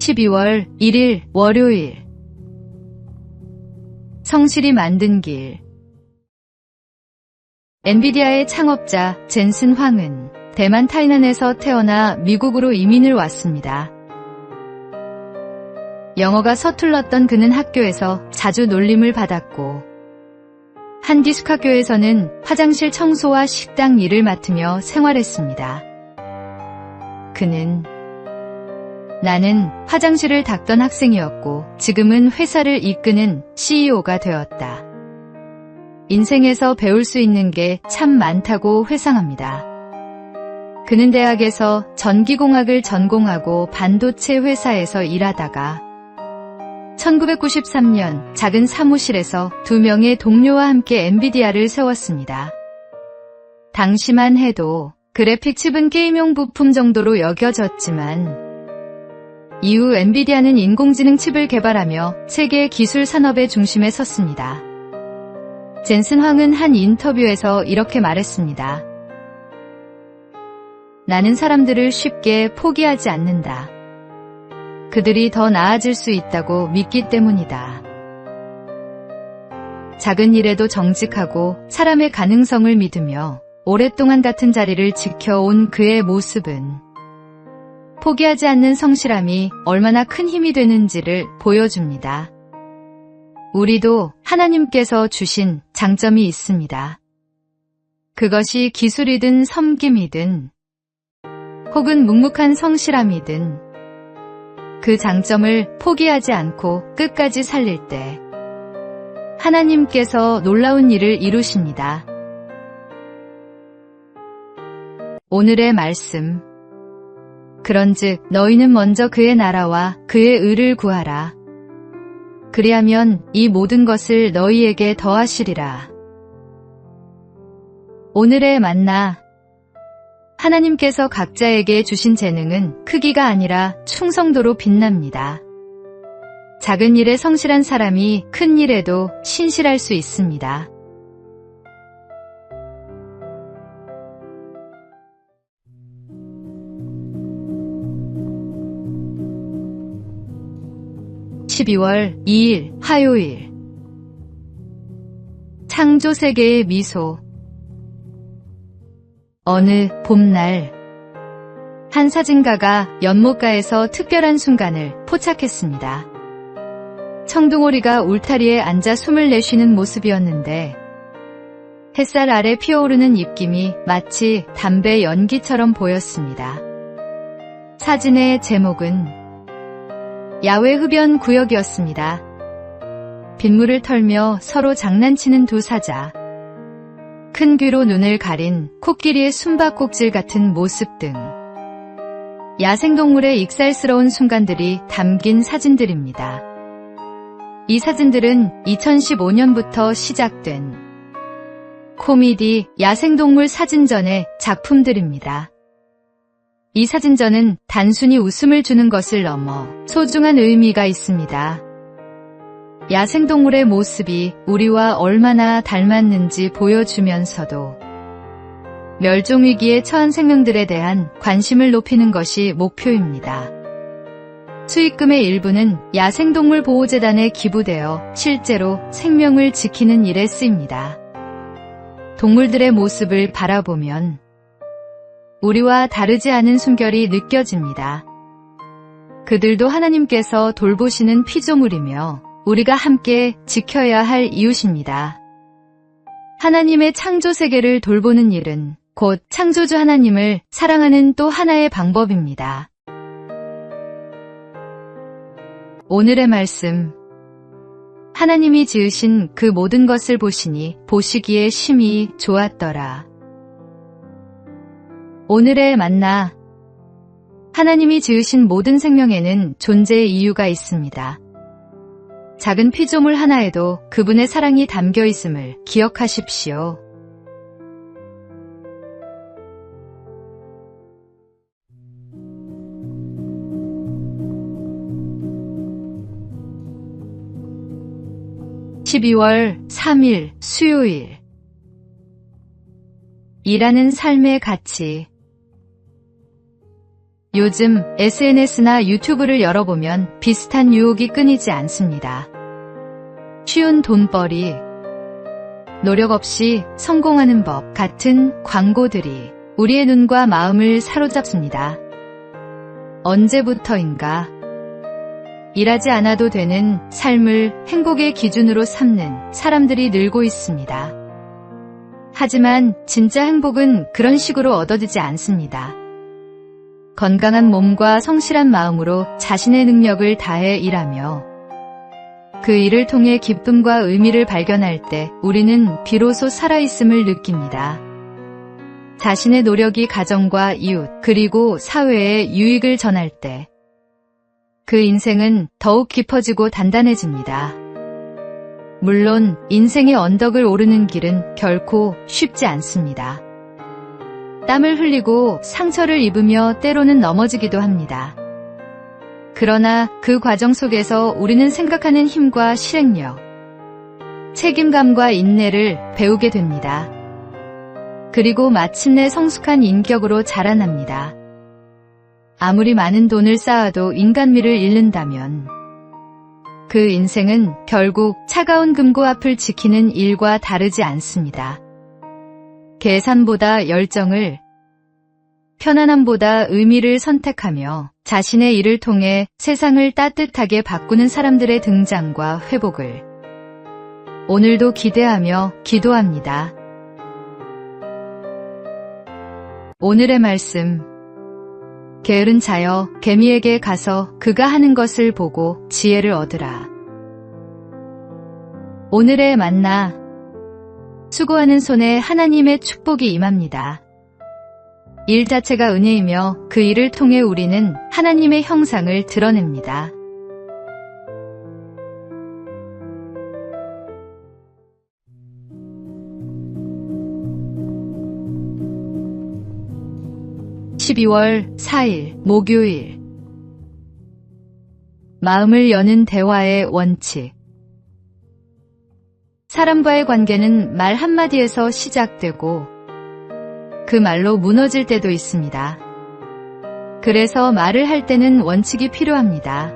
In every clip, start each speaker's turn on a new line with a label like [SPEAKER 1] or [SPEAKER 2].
[SPEAKER 1] 12월 1일 월요일 성실히 만든 길 엔비디아의 창업자 젠슨 황은 대만 타이난에서 태어나 미국으로 이민을 왔습니다. 영어가 서툴렀던 그는 학교에서 자주 놀림을 받았고 한 기숙학교에서는 화장실 청소와 식당 일을 맡으며 생활했습니다. 그는 나는 화장실을 닦던 학생이었고 지금은 회사를 이끄는 CEO가 되었다. 인생에서 배울 수 있는 게 참 많다고 회상합니다. 그는 대학에서 전기공학을 전공하고 반도체 회사에서 일하다가 1993년 작은 사무실에서 두 명의 동료와 함께 엔비디아를 세웠습니다. 당시만 해도 그래픽 칩은 게임용 부품 정도로 여겨졌지만 이후 엔비디아는 인공지능 칩을 개발하며 세계 기술 산업의 중심에 섰습니다. 젠슨 황은 한 인터뷰에서 이렇게 말했습니다. 나는 사람들을 쉽게 포기하지 않는다. 그들이 더 나아질 수 있다고 믿기 때문이다. 작은 일에도 정직하고 사람의 가능성을 믿으며 오랫동안 같은 자리를 지켜온 그의 모습은 포기하지 않는 성실함이 얼마나 큰 힘이 되는지를 보여줍니다. 우리도 하나님께서 주신 장점이 있습니다. 그것이 기술이든 섬김이든 혹은 묵묵한 성실함이든 그 장점을 포기하지 않고 끝까지 살릴 때 하나님께서 놀라운 일을 이루십니다. 오늘의 말씀 그런즉 너희는 먼저 그의 나라와 그의 의를 구하라. 그리하면 이 모든 것을 너희에게 더하시리라. 오늘의 만나 하나님께서 각자에게 주신 재능은 크기가 아니라 충성도로 빛납니다. 작은 일에 성실한 사람이 큰 일에도 신실할 수 있습니다. 12월 2일 화요일 창조 세계의 미소 어느 봄날 한 사진가가 연못가에서 특별한 순간을 포착했습니다. 청둥오리가 울타리에 앉아 숨을 내쉬는 모습이었는데 햇살 아래 피어오르는 입김이 마치 담배 연기처럼 보였습니다. 사진의 제목은 야외 흡연 구역이었습니다. 빗물을 털며 서로 장난치는 두 사자. 큰 귀로 눈을 가린 코끼리의 숨바꼭질 같은 모습 등 야생동물의 익살스러운 순간들이 담긴 사진들입니다. 이 사진들은 2015년부터 시작된 코미디 야생동물 사진전의 작품들입니다. 이 사진전은 단순히 웃음을 주는 것을 넘어 소중한 의미가 있습니다. 야생동물의 모습이 우리와 얼마나 닮았는지 보여주면서도 멸종위기에 처한 생명들에 대한 관심을 높이는 것이 목표입니다. 수익금의 일부는 야생동물 보호재단에 기부되어 실제로 생명을 지키는 일에 쓰입니다. 동물들의 모습을 바라보면 우리와 다르지 않은 순결이 느껴집니다. 그들도 하나님께서 돌보시는 피조물이며 우리가 함께 지켜야 할 이웃입니다. 하나님의 창조 세계를 돌보는 일은 곧 창조주 하나님을 사랑하는 또 하나의 방법입니다. 오늘의 말씀 하나님이 지으신 그 모든 것을 보시니 보시기에 심히 좋았더라. 오늘의 만나 하나님이 지으신 모든 생명에는 존재의 이유가 있습니다. 작은 피조물 하나에도 그분의 사랑이 담겨 있음을 기억하십시오. (12월 3일) 수요일 일하는 삶의 가치 요즘 SNS나 유튜브를 열어보면 비슷한 유혹이 끊이지 않습니다. 쉬운 돈벌이, 노력 없이 성공하는 법 같은 광고들이 우리의 눈과 마음을 사로잡습니다. 언제부터인가 일하지 않아도 되는 삶을 행복의 기준으로 삼는 사람들이 늘고 있습니다. 하지만 진짜 행복은 그런 식으로 얻어지지 않습니다. 건강한 몸과 성실한 마음으로 자신의 능력을 다해 일하며 그 일을 통해 기쁨과 의미를 발견할 때 우리는 비로소 살아있음을 느낍니다. 자신의 노력이 가정과 이웃 그리고 사회에 유익을 전할 때 그 인생은 더욱 깊어지고 단단해집니다. 물론 인생의 언덕을 오르는 길은 결코 쉽지 않습니다. 땀을 흘리고 상처를 입으며 때로는 넘어지기도 합니다. 그러나 그 과정 속에서 우리는 생각하는 힘과 실행력, 책임감과 인내를 배우게 됩니다. 그리고 마침내 성숙한 인격으로 자라납니다. 아무리 많은 돈을 쌓아도 인간미를 잃는다면 그 인생은 결국 차가운 금고 앞을 지키는 일과 다르지 않습니다. 계산보다 열정을, 편안함보다 의미를 선택하며 자신의 일을 통해 세상을 따뜻하게 바꾸는 사람들의 등장과 회복을 오늘도 기대하며 기도합니다. 오늘의 말씀 게으른 자여 개미에게 가서 그가 하는 것을 보고 지혜를 얻으라. 오늘의 만나 수고하는 손에 하나님의 축복이 임합니다. 일 자체가 은혜이며 그 일을 통해 우리는 하나님의 형상을 드러냅니다. (12월 4일) 목요일 마음을 여는 대화의 원칙 사람과의 관계는 말 한마디에서 시작되고 그 말로 무너질 때도 있습니다. 그래서 말을 할 때는 원칙이 필요합니다.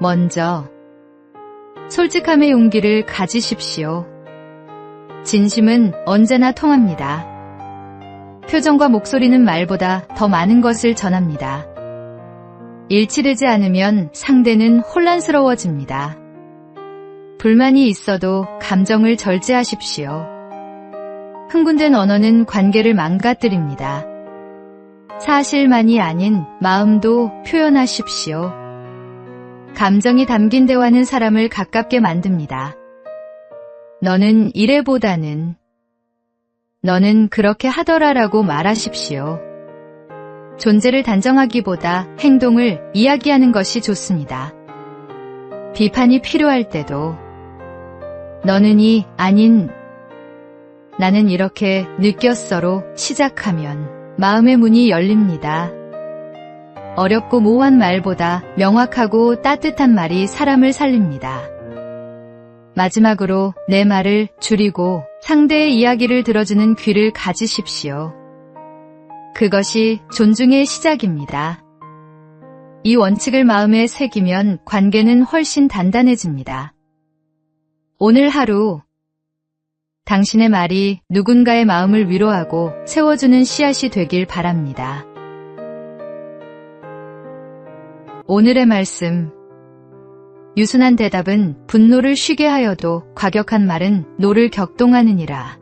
[SPEAKER 1] 먼저, 솔직함의 용기를 가지십시오. 진심은 언제나 통합니다. 표정과 목소리는 말보다 더 많은 것을 전합니다. 일치되지 않으면 상대는 혼란스러워집니다. 불만이 있어도 감정을 절제하십시오. 흥분된 언어는 관계를 망가뜨립니다. 사실만이 아닌 마음도 표현하십시오. 감정이 담긴 대화는 사람을 가깝게 만듭니다. 너는 이래보다는 너는 그렇게 하더라라고 말하십시오. 존재를 단정하기보다 행동을 이야기하는 것이 좋습니다. 비판이 필요할 때도 너는 이 아닌 나는 이렇게 느꼈어로 시작하면 마음의 문이 열립니다. 어렵고 모호한 말보다 명확하고 따뜻한 말이 사람을 살립니다. 마지막으로 내 말을 줄이고 상대의 이야기를 들어주는 귀를 가지십시오. 그것이 존중의 시작입니다. 이 원칙을 마음에 새기면 관계는 훨씬 단단해집니다. 오늘 하루 당신의 말이 누군가의 마음을 위로하고 세워주는 씨앗이 되길 바랍니다. 오늘의 말씀. 유순한 대답은 분노를 쉬게 하여도 과격한 말은 노를 격동하느니라.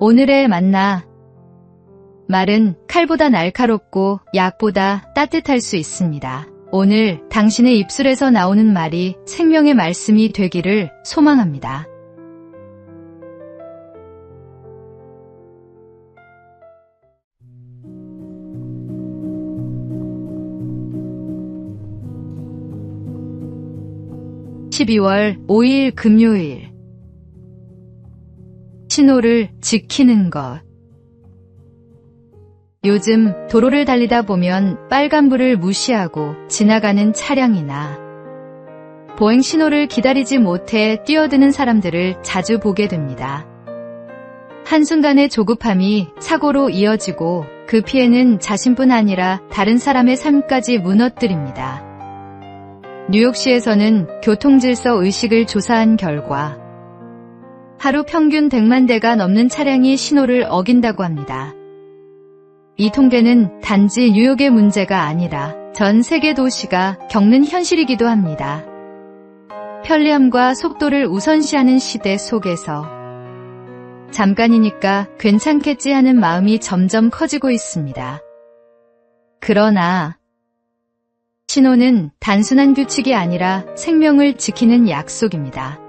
[SPEAKER 1] 오늘의 만나. 말은 칼보다 날카롭고 약보다 따뜻할 수 있습니다. 오늘 당신의 입술에서 나오는 말이 생명의 말씀이 되기를 소망합니다. 12월 5일 금요일 신호를 지키는 것 요즘 도로를 달리다 보면 빨간불을 무시하고 지나가는 차량이나 보행 신호를 기다리지 못해 뛰어드는 사람들을 자주 보게 됩니다. 한순간의 조급함이 사고로 이어지고 그 피해는 자신뿐 아니라 다른 사람의 삶까지 무너뜨립니다. 뉴욕시에서는 교통질서 의식을 조사한 결과 하루 평균 100만 대가 넘는 차량이 신호를 어긴다고 합니다. 이 통계는 단지 뉴욕의 문제가 아니라 전 세계 도시가 겪는 현실이기도 합니다. 편리함과 속도를 우선시하는 시대 속에서 잠깐이니까 괜찮겠지 하는 마음이 점점 커지고 있습니다. 그러나 신호는 단순한 규칙이 아니라 생명을 지키는 약속입니다.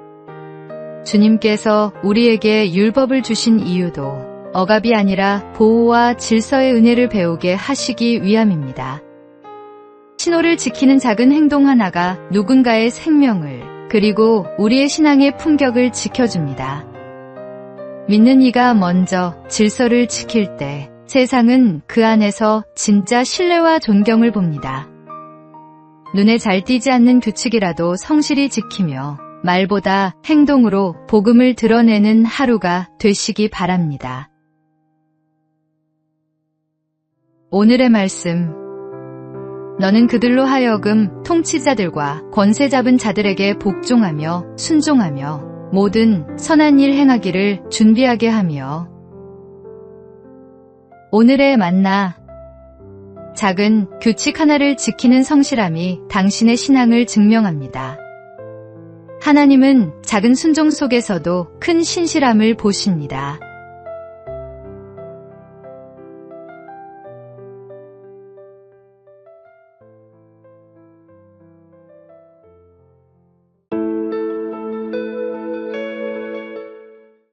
[SPEAKER 1] 주님께서 우리에게 율법을 주신 이유도 억압이 아니라 보호와 질서의 은혜를 배우게 하시기 위함입니다. 신호를 지키는 작은 행동 하나가 누군가의 생명을 그리고 우리의 신앙의 품격을 지켜줍니다. 믿는 이가 먼저 질서를 지킬 때 세상은 그 안에서 진짜 신뢰와 존경을 봅니다. 눈에 잘 띄지 않는 규칙이라도 성실히 지키며 말보다 행동으로 복음을 드러내는 하루가 되시기 바랍니다. 오늘의 말씀. 너는 그들로 하여금 통치자들과 권세 잡은 자들에게 복종하며 순종하며 모든 선한 일 행하기를 준비하게 하며 오늘의 만나 작은 규칙 하나를 지키는 성실함이 당신의 신앙을 증명합니다. 하나님은 작은 순종 속에서도 큰 신실함을 보십니다.